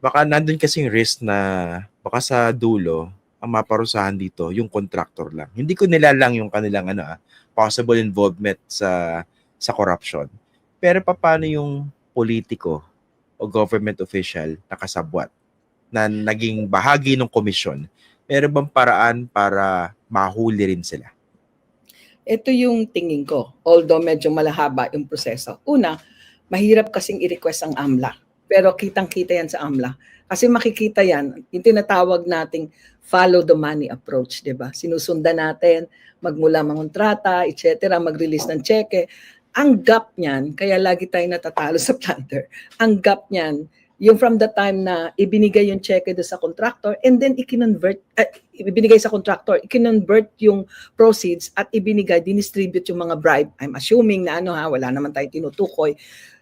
baka nandun kasing risk na baka sa dulo, ang maparusahan dito, yung contractor lang. Hindi ko nilalang yung kanilang ano, ah, possible involvement sa sa corruption. Pero paano yung politiko o government official na kasabwat na naging bahagi ng komisyon? Meron bang paraan para mahuli rin sila? Ito yung tingin ko, although medyo malahaba yung proseso. Una, mahirap kasing i-request ang AMLA. Pero kitang-kita yan sa AMLA. Kasi makikita yan, yung tinatawag nating follow the money approach, di ba? Sinusundan natin, magmula mangontrata, etc., mag-release ng cheque. Ang gap niyan, kaya lagi tayong natatalo sa planter, ang gap niyan, yung from the time na ibinigay yung cheque do sa contractor and then ikinonvert, uh, ibinigay sa contractor, ikinonvert yung proceeds at ibinigay, dinistribute yung mga bribe. I'm assuming na ano ha, wala naman tayong tinutukoy.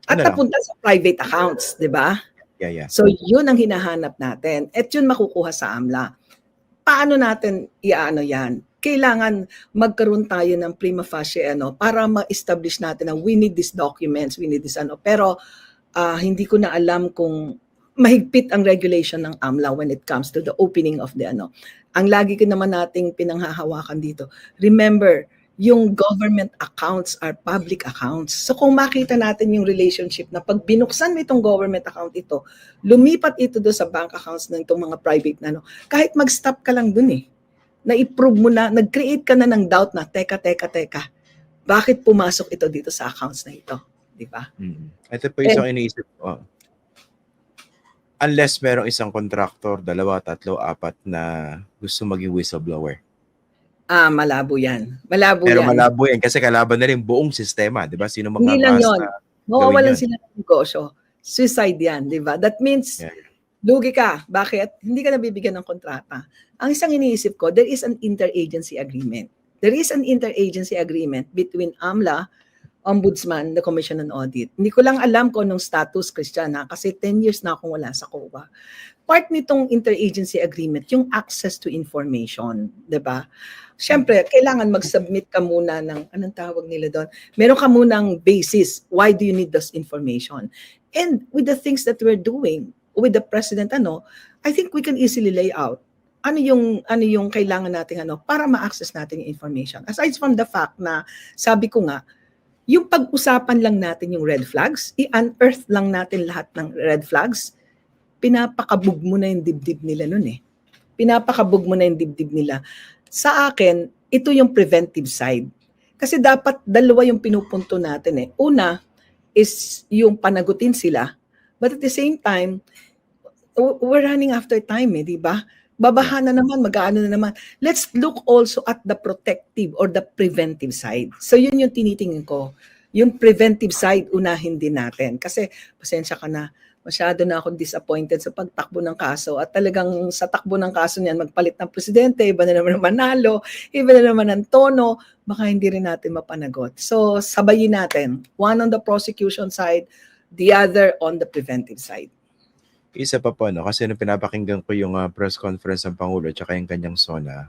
At Ano napunta sa private accounts, di ba? Yeah, yeah. So yun ang hinahanap natin. At yun makukuha sa AMLA. Paano natin iaano yan? Kailangan magkaroon tayo ng prima facie ano para ma-establish natin na we need these documents, we need this ano. Pero ah, hindi ko na alam kung mahigpit ang regulation ng AMLA when it comes to the opening of the ano. Ang lagi ko naman nating pinanghahawakan dito. Remember, yung government accounts are public accounts. So kung makita natin yung relationship na pag binuksan mo itong government account ito, lumipat ito do sa bank accounts ng itong mga private na no, kahit mag-stop ka lang dun eh, na-approve mo na, nag-create ka na ng doubt na, teka, teka, teka, bakit pumasok ito dito sa accounts na ito? Di ba? Mm. Ito po isang iniisip ko. Unless merong isang contractor, dalawa, tatlo, apat na gusto maging whistleblower. Ah, malabo yan. Malabo Pero yan. malabo yan kasi kalaban na rin buong sistema, di ba? Sino Hindi lang yun. Mawawalan sila ng negosyo. Suicide yan, di ba? That means, Yeah. lugi ka. Bakit? Hindi ka nabibigyan ng kontrata. Ang isang iniisip ko, there is an interagency agreement. There is an interagency agreement between AMLA, Ombudsman, the Commission on Audit. Hindi ko lang alam kung anong status, Christian, ha? kasi 10 years na akong wala sa COA. Part nitong interagency agreement, yung access to information, di ba? Siyempre, kailangan mag-submit ka muna ng, anong tawag nila doon? Meron ka munang basis. Why do you need this information? And with the things that we're doing, with the president, ano, I think we can easily lay out ano yung ano yung kailangan nating ano para ma-access natin yung information. Aside from the fact na sabi ko nga yung pag-usapan lang natin yung red flags, i-unearth lang natin lahat ng red flags, pinapakabog mo na yung dibdib nila nun eh. Pinapakabog mo na yung dibdib nila. Sa akin, ito yung preventive side. Kasi dapat dalawa yung pinupunto natin eh. Una is yung panagutin sila, but at the same time, we're running after time eh, di ba? Babaha na naman, mag-aano na naman. Let's look also at the protective or the preventive side. So yun yung tinitingin ko. Yung preventive side, unahin din natin. Kasi, pasensya ka na, masyado na akong disappointed sa pagtakbo ng kaso at talagang sa takbo ng kaso niyan, magpalit ng presidente, iba na naman ang manalo, iba na naman ang tono, baka hindi rin natin mapanagot. So, sabayin natin. One on the prosecution side, the other on the preventive side. Isa pa po, no? kasi nung pinapakinggan ko yung ah, press conference ng Pangulo at yung kanyang SONA,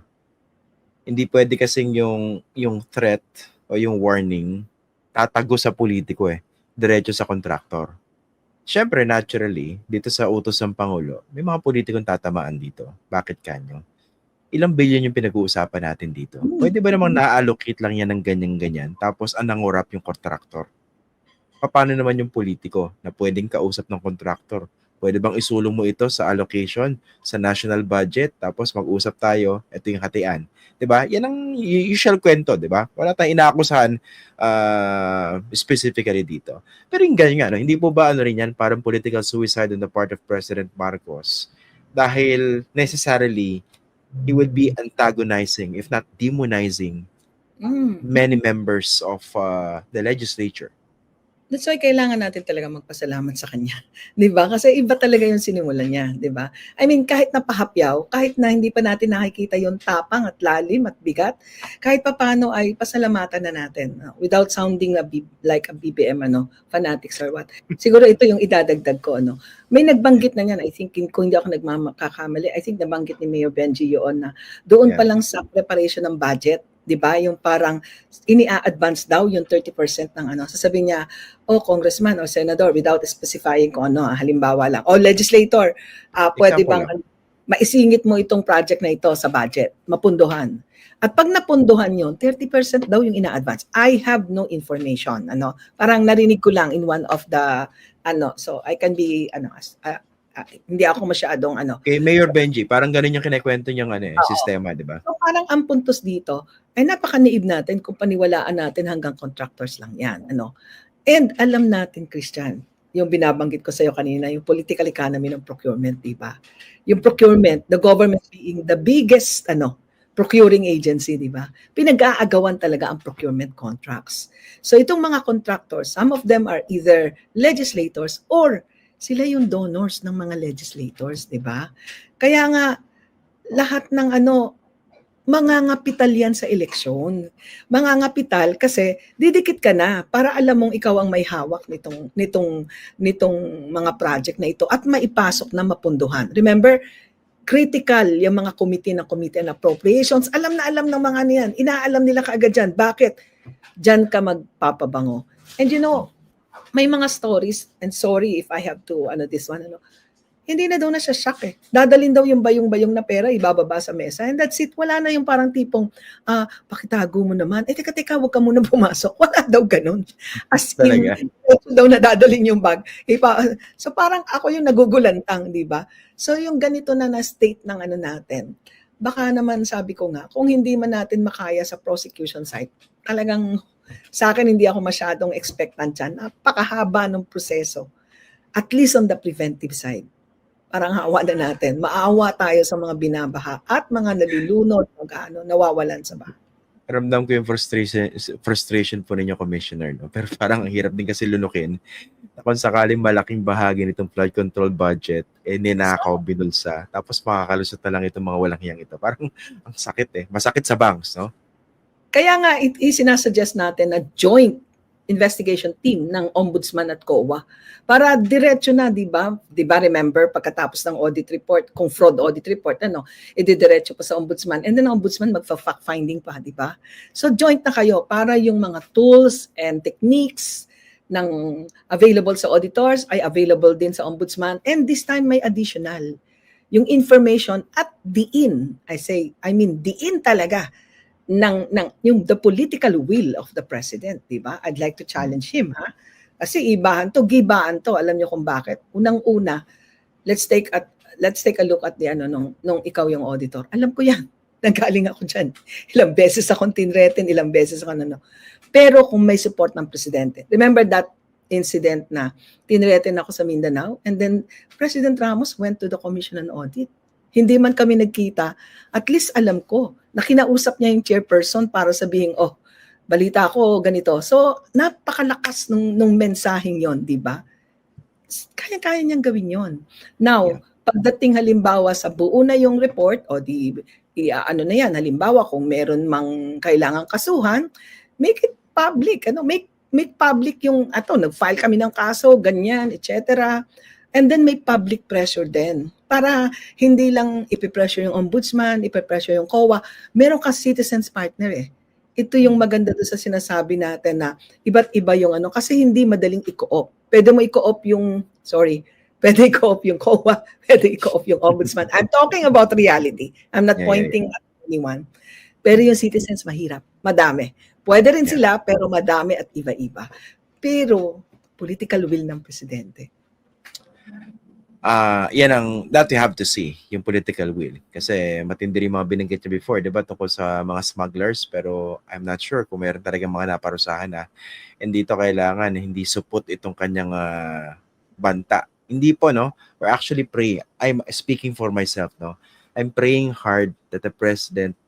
hindi pwede kasing yung, yung threat o yung warning tatago sa politiko eh. Diretso sa contractor. Siyempre, naturally, dito sa utos ng Pangulo, may mga politikong tatamaan dito. Bakit kanyo? Ilang billion yung pinag-uusapan natin dito? Pwede ba namang na-allocate lang yan ng ganyan-ganyan tapos ang nangurap yung contractor? Paano naman yung politiko na pwedeng kausap ng contractor? Pwede bang isulong mo ito sa allocation sa national budget tapos mag-usap tayo, ito yung hatian. ba? Yan ang usual kwento, ba? Wala tayong inaakusahan uh, specifically dito. Pero yung ganyan nga, no? hindi po ba ano rin yan, parang political suicide on the part of President Marcos? Dahil necessarily, he would be antagonizing, if not demonizing, Mm. many members of uh, the legislature. That's why kailangan natin talaga magpasalamat sa kanya. 'Di ba? Kasi iba talaga yung sinimulan niya, 'di ba? I mean, kahit napahapyaw, kahit na hindi pa natin nakikita yung tapang at lalim at bigat, kahit papaano ay pasalamatan na natin uh, without sounding a B- like a BBM ano, fanatics or what. Siguro ito yung idadagdag ko ano. May nagbanggit na yan, I think kung hindi ako nagmakakamali, I think nabanggit ni Mayor Benji yun na doon pa Yeah. lang sa preparation ng budget 'di ba? Yung parang ini-advance daw yung 30% ng ano. Sasabihin niya, "Oh, congressman or senador without specifying kung ano, ah, halimbawa lang, o legislator, ah, pwede Example bang ano, maisingit mo itong project na ito sa budget, mapunduhan." At pag napunduhan yun, 30% daw yung ina-advance. I have no information. Ano, parang narinig ko lang in one of the ano, so I can be ano, as- ah, hindi ako masyadong ano, Kay Mayor Benji, parang ganun yung kinekwento niyang ano, eh, Oo. sistema, di ba? So parang ang puntos dito ay napakaniib natin kung paniwalaan natin hanggang contractors lang yan. Ano? And alam natin, Christian, yung binabanggit ko sa iyo kanina, yung political economy ng procurement, di ba? Yung procurement, the government being the biggest ano, procuring agency, di ba? Pinag-aagawan talaga ang procurement contracts. So itong mga contractors, some of them are either legislators or sila yung donors ng mga legislators, di ba? Kaya nga, lahat ng ano, mangangapital yan sa eleksyon. Mangangapital kasi didikit ka na para alam mong ikaw ang may hawak nitong nitong nitong mga project na ito at maipasok na mapunduhan. Remember, critical yung mga committee na committee on appropriations. Alam na alam ng mga niyan. Inaalam nila kaagad dyan. Bakit? Diyan ka magpapabango. And you know, may mga stories, and sorry if I have to, ano, this one, ano, hindi na daw na siya shock eh. Dadalin daw yung bayong-bayong na pera, ibababa sa mesa. And that's it. Wala na yung parang tipong, ah, pakitago mo naman. Eh, teka, teka, huwag ka muna pumasok. Wala daw ganun. As Talaga? in, daw na dadalin yung bag. Ipa, so parang ako yung nagugulantang, di ba? So yung ganito na na state ng ano natin, baka naman sabi ko nga, kung hindi man natin makaya sa prosecution side, talagang sa akin hindi ako masyadong expectant dyan. Napakahaba ng proseso. At least on the preventive side parang hawa na natin. Maawa tayo sa mga binabaha at mga nalulunod, mga ano, nawawalan sa baha. Ramdam ko yung frustration, frustration po ninyo, Commissioner. No? Pero parang ang hirap din kasi lunukin kung sakaling malaking bahagi nitong flood control budget, eh ninakaw, binulsa, tapos makakalusot na lang itong mga walang hiyang ito. Parang ang sakit eh. Masakit sa banks, no? Kaya nga, it, isinasuggest natin na joint investigation team ng ombudsman at COA para diretso na, di ba? Di ba, remember, pagkatapos ng audit report, kung fraud audit report, ano, ididiretso pa sa ombudsman. And then ombudsman magfa-fact finding pa, di ba? So joint na kayo para yung mga tools and techniques ng available sa auditors ay available din sa ombudsman. And this time may additional. Yung information at diin, I say, I mean, diin talaga ng ng yung the political will of the president, 'di ba? I'd like to challenge him, ha? Kasi ibahan to, gibaan to. Alam niyo kung bakit? Unang-una, let's take at let's take a look at the ano nung nung ikaw yung auditor. Alam ko 'yan. Nanggaling ako diyan. Ilang beses akong tinreten, ilang beses ako ano. Pero kung may support ng presidente. Remember that incident na tinreten ako sa Mindanao and then President Ramos went to the Commission on Audit. Hindi man kami nagkita, at least alam ko na kinausap niya yung chairperson para sabihin, oh, balita ko ganito. So, napakalakas nung, nung mensaheng yon di ba? Kaya-kaya niyang gawin yon. Now, Yeah. pagdating halimbawa sa buo na yung report, o di, i, ano na yan, halimbawa kung meron mang kailangang kasuhan, make it public, ano, make make public yung ato, nag-file kami ng kaso, ganyan, etc. And then may public pressure din para hindi lang ipipressure yung ombudsman, ipipressure yung COA, meron ka citizens partner eh. Ito yung maganda doon sa sinasabi natin na iba't iba yung ano, kasi hindi madaling i-co-op. Pwede mo i-co-op yung, sorry, pwede i-co-op yung COA, pwede i-co-op yung ombudsman. I'm talking about reality. I'm not Yeah, yeah, pointing at anyone. Pero yung citizens mahirap, madami. Pwede rin Yeah. sila, pero madami at iba-iba. Pero, political will ng presidente. Ah, yan ang that we have to see, yung political will. Kasi matindi rin mga binanggit niya before, di ba, tungkol sa mga smugglers, pero I'm not sure kung meron talagang mga naparusahan na hindi to kailangan, hindi supot itong kanyang ah, banta. Hindi po, no? We're actually praying. I'm speaking for myself, no? I'm praying hard that the president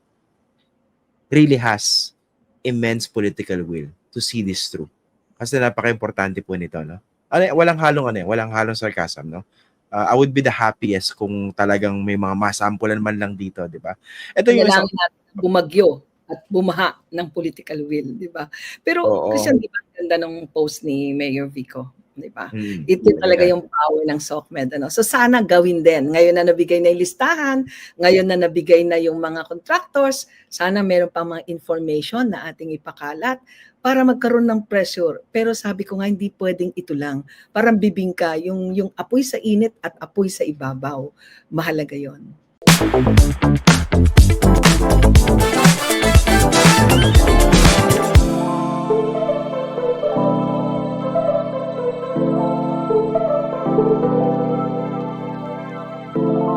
really has immense political will to see this through. Kasi napaka-importante po nito, no? Ano, walang halong ano, walang halong sarcasm, no? Uh, I would be the happiest kung talagang may mga masampulan man lang dito, di ba? Ito yung isang, bumagyo at bumaha ng political will, di ba? Pero, Oo. kasi di ba ganda ng post ni Mayor Vico? Di ba? Mm. Ito talaga yung power ng SOCMED. Ano? So sana gawin din. Ngayon na nabigay na yung listahan, ngayon na nabigay na yung mga contractors, sana meron pa mga information na ating ipakalat para magkaroon ng pressure. Pero sabi ko nga, hindi pwedeng ito lang. Parang bibingka, yung, yung apoy sa init at apoy sa ibabaw. Mahalaga yon.